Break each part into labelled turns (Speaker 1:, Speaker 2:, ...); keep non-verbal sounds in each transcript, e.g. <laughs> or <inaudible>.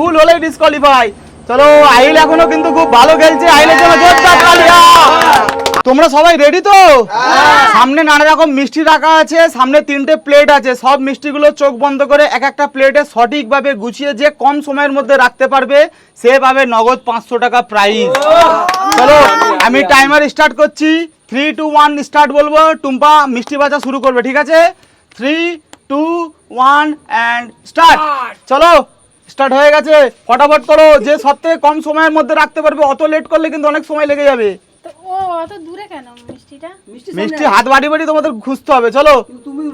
Speaker 1: ভুল হলেই ডিসকোয়ালিফাই চলো আইল এখনও কিন্তু খুব ভালো খেলছে। আইলের জন্য জোরদার তালিয়া তোমরা সবাই রেডি তো? সামনে নানা রকম মিষ্টি রাখা আছে সামনে তিনটে প্লেট আছে। সব মিষ্টিগুলো চোখ বন্ধ করে এক একটা প্লেটে সঠিকভাবে গুছিয়ে যে কম সময়ের মধ্যে রাখতে পারবে সে পাবে নগদ পাঁচশো টাকা প্রাইজ চলো আমি টাইমার স্টার্ট করছি। থ্রি টু ওয়ান স্টার্ট বলব। টুম্পা মিষ্টি বাজা শুরু করবে ঠিক আছে? Three two one and start চলো স্টার্ট হয়ে গেছে। ফটাফট করো যে সব থেকে কম সময়ের মধ্যে রাখতে পারবে অত লেট করলে কিন্তু অনেক সময় লেগে যাবে।
Speaker 2: ও অত দূরে কেন মিষ্টিটা?
Speaker 1: মিষ্টি হাত বাড়ি বাড়ি তোমাদের খুঁজতে হবে চলো।
Speaker 3: তুমি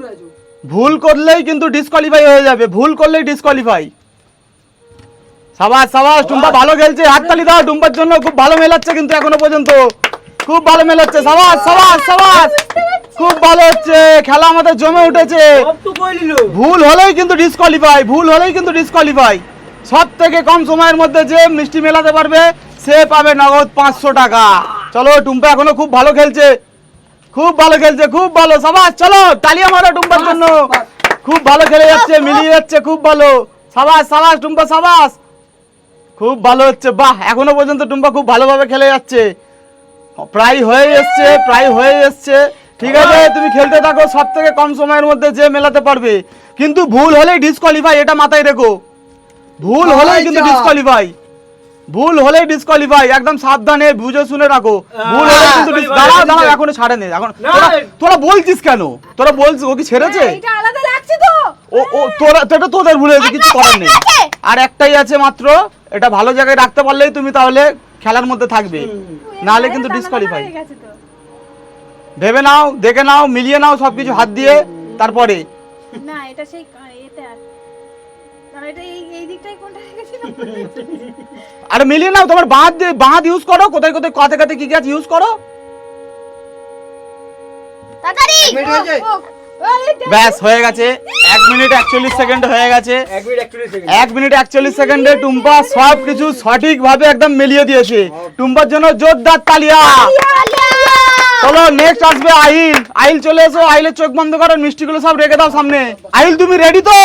Speaker 1: ভুল করলেই কিন্তু ডিসকোয়ালিফাই হয়ে যাবে ভুল করলেই ডিসকোয়ালিফাই সাবাস সাবাস টুম্পা ভালো খেলছে হাততালি দাও টুম্পার জন্য খুব ভালো মেলাচ্ছে কিন্তু এখনও পর্যন্ত। খুব ভালো মেলাচ্ছে সাবাস সাবাস সাবাস। খুব ভালো হচ্ছে খেলা আমাদের জমে উঠেছে। ভুল হলেই কিন্তু ডিসকোয়ালিফাই ভুল হলেই কিন্তু ডিসকোয়ালিফাই সব থেকে কম সময়ের মধ্যে যে মিষ্টি মেলাতে পারবে, সে পাবে নগদ পাঁচশো টাকা। চলো, টুম্পা এখনও খুব ভালো খেলছে। খুব ভালো খেলছে, খুব ভালো। সাবাস, চলো, তালিয়া মারো টুম্পার জন্য। খুব ভালো খেলে যাচ্ছে, মিলিয়ে যাচ্ছে, খুব ভালো। সাবাস সাবাস, টুম্পা, সাবাস। খুব ভালো হচ্ছে। বাহ, এখনও পর্যন্ত টুম্পা খুব ভালোভাবে খেলে যাচ্ছে। প্রায় হয়ে এসছে, প্রায় হয়ে এসছে। ঠিক আছে, তুমি খেলতে থাকো সব থেকে কম সময়ের মধ্যে যে মেলাতে পারবে। কিন্তু ভুল হলেই ডিসকোয়ালিফাই এটা মাথায় রেখো। ভুল হলেই কিন্তু ডিসকোয়ালিফাই ভুল হলেই ডিসকোয়ালিফাই একদম সাবধানে বুঝে শুনে রাখো। ভুল হলে কিন্তু দাঁড়াও দাঁড়াও এখনও ছাড়ে নেই এখন তোরা তোরা বলছিস কেন? তোরা বলছিস ও কি ছেড়েছে?
Speaker 2: হ্যাঁ, এটা আলাদা লাগছে তো।
Speaker 1: ও ও তোরা এটা তোদের ভুলে গেছে কিছু করার নেই। আর একটাই আছে মাত্র এটা ভালো জায়গায় রাখতে পারলেই তুমি তাহলে খেলার মধ্যে থাকবে। নাহলে কিন্তু ডিসকোয়ালিফাই
Speaker 2: হয়ে গেছে তো।
Speaker 1: ভেবে নাও দেখে নাও মিলিয়ে নাও সবকিছু হাত দিয়ে তারপরে।
Speaker 2: না এটা সেই এতে আর না, এটা এই এই দিকটাই কোনটা রেখেছিল
Speaker 1: আর <laughs> মিলিয়ে নাও তোমার বাঁধ বাঁধ ইউজ করো কোথায় কোথায় কাতে কাতে কি গাছ ইউজ করো। ব্যাস হয়ে গেছে। এক মিনিট একচল্লিশ সেকেন্ড হয়ে গেছে।
Speaker 3: এক মিনিট একচল্লিশ
Speaker 1: এক মিনিট একচল্লিশ সেকেন্ডে টুম্পা সব কিছু সঠিক ভাবে একদম মিলিয়ে দিয়েছে। টুম্পার জন্য জোরদার তালিয়া। চলো নেক্সট আসবে আইল আইল চলে এসো আইলের চোখ বন্ধ করো মিষ্টিগুলো সব রেখে দাও সামনে। আইল তুমি রেডি তো?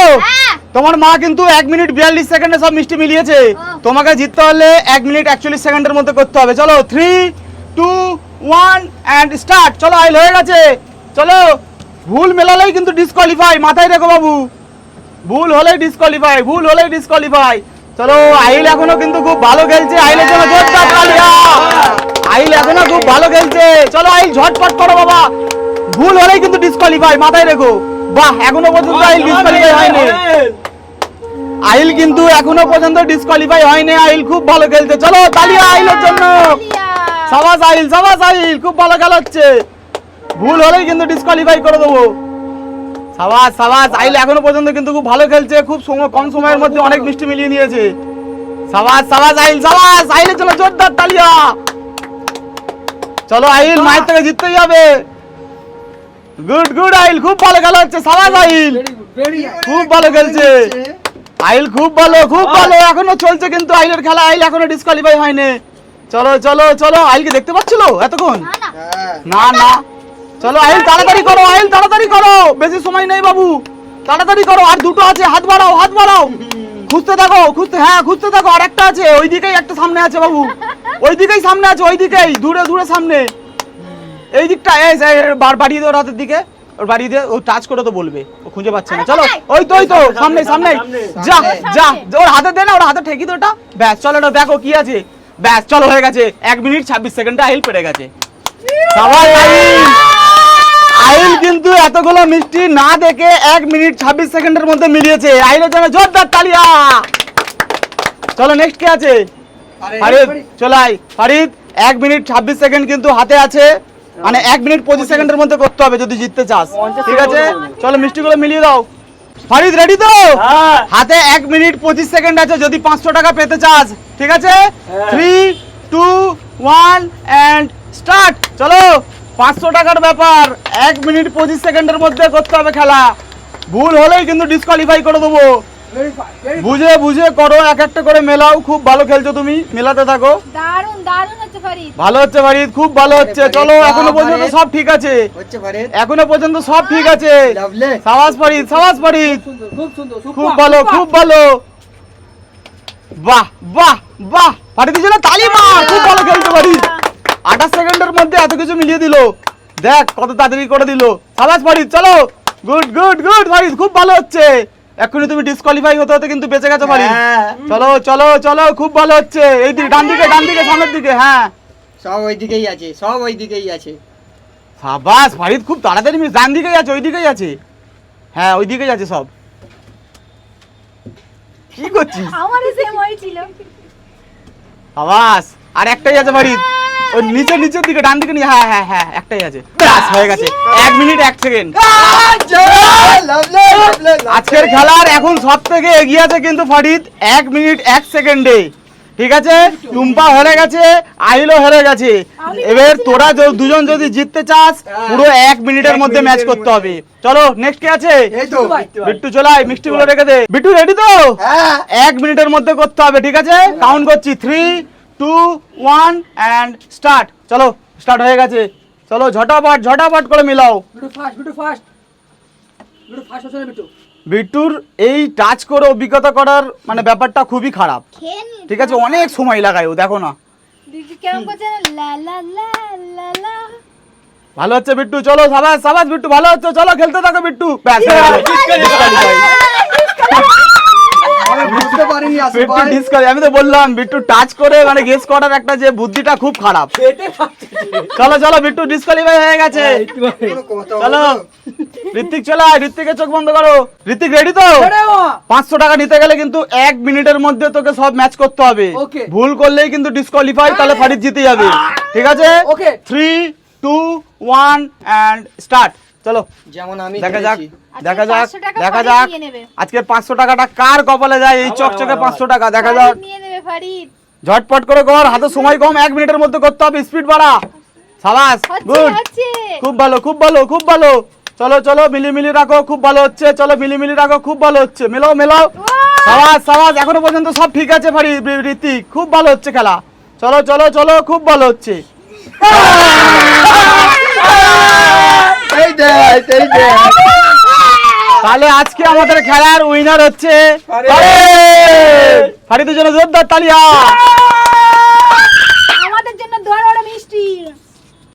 Speaker 1: তোমার মা কিন্তু এক মিনিট বিয়াল্লিশ সেকেন্ডে সব মিষ্টি মিলিয়েছে। তোমাকে জিততে হলে এক মিনিট একচল্লিশ সেকেন্ডের মধ্যে করতে হবে। চলো three two one and start চলো আইল হয়ে গেছে। চলো ভুল মেলালেই কিন্তু ডিসকোয়ালিফাই মাথায় রেখো বাবু। ভুল হলেই ডিসকোয়ালিফাই ভুল হলেই ডিসকোয়ালিফাই চলো আইল এখনও কিন্তু খুব ভালো খেলছে। আইলের জন্য জোরদার তালিয়া আইল এখনও খুব ভালো খেলছে। চলো আইল ঝটপট করো বাবা। ভুল হলেই কিন্তু ডিসকোয়ালিফাই মাথায় রেখো। বাহ এখনও পর্যন্ত আইল ডিসকোয়ালিফাই হয়নি। আইল কিন্তু এখনও পর্যন্ত ডিসকোয়ালিফাই হয়নি আইল খুব ভালো খেলছে। চলো তালিয়া আইলের জন্য। সাবাস আইল সাবাস আইল খুব ভালো খেলা হচ্ছে ভুল হলেই কিন্তু ডিসকোয়ালিফাই করে দেবো। সাবাস সাবাস আইল এখনও পর্যন্ত কিন্তু খুব ভালো খেলছে। খুব সময় কম সময়ের মধ্যে অনেক মিষ্টি মিলিয়ে নিয়েছে। সাবাস সাবাস আইল সাবাস আইলের জন্য জোরদার তালিয়া চলো আইল মায়ের থেকে জিততেই হবে। গুড গুড আইল খুব ভালো খেলা হচ্ছে সাবাস আইল খুব ভালো খেলছে। আইল খুব ভালো খুব ভালো এখনও চলছে কিন্তু আইলের খেলা আইল এখনও ডিসকোয়ালিফাই হয়নি। চলো চলো চলো আইলকে দেখতে পাচ্ছিল এতক্ষণ? না না। চলো আইল তাড়াতাড়ি করো আইল তাড়াতাড়ি করো। বেশি সময় নেই বাবু। তাড়াতাড়ি করো আর দুটো আছে হাত বাড়াও হাত বাড়াও। খুঁজতে থাকো খুঁজতে হ্যাঁ খুঁজতে থাকো আর একটা আছে ওই দিকেই একটা সামনে আছে বাবু। ওই দিকেই সামনে আছে ওই দিকেই দূরে দূরে সামনে। এই দিকটা এই বার বাড়িয়ে দে ওর হাতের দিকে। ওর বাড়িয়ে দে ও টাচ করে তো বলবে ও খুঁজে পাচ্ছে না। চলো ওই তো ওই তো সামনে সামনে যা যা ওর হাতে দে না ওর হাতে ঠেকি তো ওটা। ব্যাস চলো দেখো কি আছে। ব্যাস চলো হয়ে গেছে। এক মিনিট ছাব্বিশ সেকেন্ডে আইল পেরে গেছে। সবাই আইল কিন্তু এতগুলো মিষ্টি না দেখে এক মিনিট ছাব্বিশ সেকেন্ডের মধ্যে মিলিয়েছে। আইলের জন্য জোরদার তালিয়া। চলো নেক্সট কে আছে? ফারিদ চলাই ফারিদ এক মিনিট ছাব্বিশ সেকেন্ড কিন্তু হাতে আছে। মানে এক মিনিট পঁচিশ সেকেন্ডের মধ্যে করতে হবে যদি জিততে চাস। ঠিক আছে? চলো মিষ্টিগুলো মিলিয়ে দাও। ফারিদ রেডি তো? হাতে এক মিনিট পঁচিশ সেকেন্ড আছে যদি পাঁচশো টাকা পেতে চাস। ঠিক আছে? Three two one and start চলো পাঁচশো টাকার ব্যাপার। এক মিনিট পঁচিশ সেকেন্ডের মধ্যে করতে হবে খেলা। ভুল হলেই কিন্তু ডিসকোয়ালিফাই করে দেবো। বুঝে বুঝে করো এক একটা করে মেলাও খুব ভালো খেলছো তুমি মেলাতে থাকো।
Speaker 2: দারুণ দারুণ হচ্ছে ফারিদ।
Speaker 1: ভালো হচ্ছে ফারিদ খুব ভালো হচ্ছে চলো
Speaker 3: এখনও
Speaker 1: পর্যন্ত সব ঠিক আছে।
Speaker 3: হচ্ছে ফারিদ।
Speaker 1: এখনও পর্যন্ত সব ঠিক আছে। সাবাস ফারিদ সাবাস ফারিদ।
Speaker 3: খুব সুন্দর
Speaker 1: খুব ভালো খুব ভালো। বাহ বাহ বাহ। জন্য তালি মার। খুব ভালো খেলতে পারিস আঠাশ সেকেন্ডের মধ্যে এত কিছু মিলিয়ে দিল। দেখ কত তাড়াতাড়ি করে দিল। সাবাস ফারিদ চলো। গুড গুড গুড ফারিদ খুব ভালো হচ্ছে। এক্ষুনি তুমি ডিসকোয়ালিফাই হতে হতে কিন্তু বেঁচে গেছো ফারিদ
Speaker 3: হ্যাঁ।
Speaker 1: চলো চলো চলো খুব ভালো হচ্ছে। এই দিকে ডান দিকে ডান দিকে সামনের দিকে হ্যাঁ।
Speaker 3: সব ওই দিকেই আছে সব ওই দিকেই আছে।
Speaker 1: সাবাস ফারিদ খুব তাড়াতাড়ি মিস ডান দিকেই আছে ওই দিকেই আছে। হ্যাঁ ওই দিকেই আছে সব। কি করছিস?
Speaker 2: আমারও সেম হয়েছিল
Speaker 1: আবাস আর একটাই আছে ফারিদ ওই নিচে নিচের দিকে ডান দিকে নিয়ে হ্যাঁ হ্যাঁ হ্যাঁ একটাই আছে। ব্যাস হয়ে গেছে। এক মিনিট এক সেকেন্ড। আজকের খেলার এখন সব থেকে এগিয়ে আছে কিন্তু ফারিদ এক মিনিট এক সেকেন্ডে। ঠিক আছে? টুম্পা হেরে গেছে আহিলও হেরে গেছে। এবার তোরা দুজন যদি জিততে চাস পুরো এক মিনিটের মধ্যে ম্যাচ করতে হবে। চলো নেক্সট কে আছে? বিট্টু চলাই মিষ্টি গুলো রেখে দে। বিট্টু রেডি তো?
Speaker 3: হ্যাঁ।
Speaker 1: এক মিনিটের মধ্যে করতে হবে ঠিক আছে? কাউন্ট করছি three two one and start চলো স্টার্ট হয়ে গেছে। চলো ঝটাপট ঝটাপট করে মিলাও। বিট্টুর এই টাচ করে অভিজ্ঞতা করার মানে ব্যাপারটা খুবই খারাপ। ঠিক আছে অনেক সময় লাগায় ও দেখো না। ভালো হচ্ছে বিট্টু চলো সাবাস সাবাস বিট্টু ভালো হচ্ছে চলো খেলতে থাকো বিট্টু। ব্যাস <laughs> <laughs>
Speaker 3: বুঝতে পারিনি আসলে
Speaker 1: বিট্টু
Speaker 3: ভাই।
Speaker 1: disqualify। আমি তো বললাম বিট্টু টাচ করে মানে গেস করার একটা যে বুদ্ধিটা খুব খারাপ। চলো চলো বিট্টু ডিসকালিফাই হয়ে গেছে। চলো। ঋত্বিক চলো ঋত্বিকের চোখ বন্ধ করো। ঋত্বিক রেডি তো? পাঁচশো টাকা নিতে গেলে কিন্তু এক মিনিটের মধ্যে তোকে সব ম্যাচ করতে হবে। ভুল করলেই কিন্তু ডিসকোয়ালিফাই তাহলে ফারিদ জিতে যাবে। ঠিক আছে. Three two one and start চলো।
Speaker 3: যেমন আমি
Speaker 1: দেখা যাক
Speaker 3: খেলেছি।
Speaker 1: দেখা যাক দেখা যাক। আজকে পাঁচশো টাকাটা কার কপালে যায়? এই চকচকে পাঁচশো টাকা দেখা যাক।
Speaker 2: ফারিদ নিয়ে নেবে ফারিদ।
Speaker 1: ঝটপট করে কর হাতে সময় কম এক মিনিটের মধ্যে করতে হবে স্পিড বাড়া। সাবাস গুড। খুব ভালো খুব ভালো খুব ভালো। চলো চলো মিলি মিলি রাখো খুব ভালো হচ্ছে। চলো মিলি মিলি রাখো খুব ভালো হচ্ছে। মেলাও মেলাও। সাবাস সাবাস এখনও পর্যন্ত সব ঠিক আছে ফারি ঋতিক। খুব ভালো হচ্ছে খেলা। চলো চলো চলো খুব ভালো হচ্ছে। <laughs> তাহলে আজকে আমাদের খেলার উইনার হচ্ছে
Speaker 3: ফারিদ।
Speaker 1: ফারিদ। ফারিদের জন্য জোরদার তালিয়া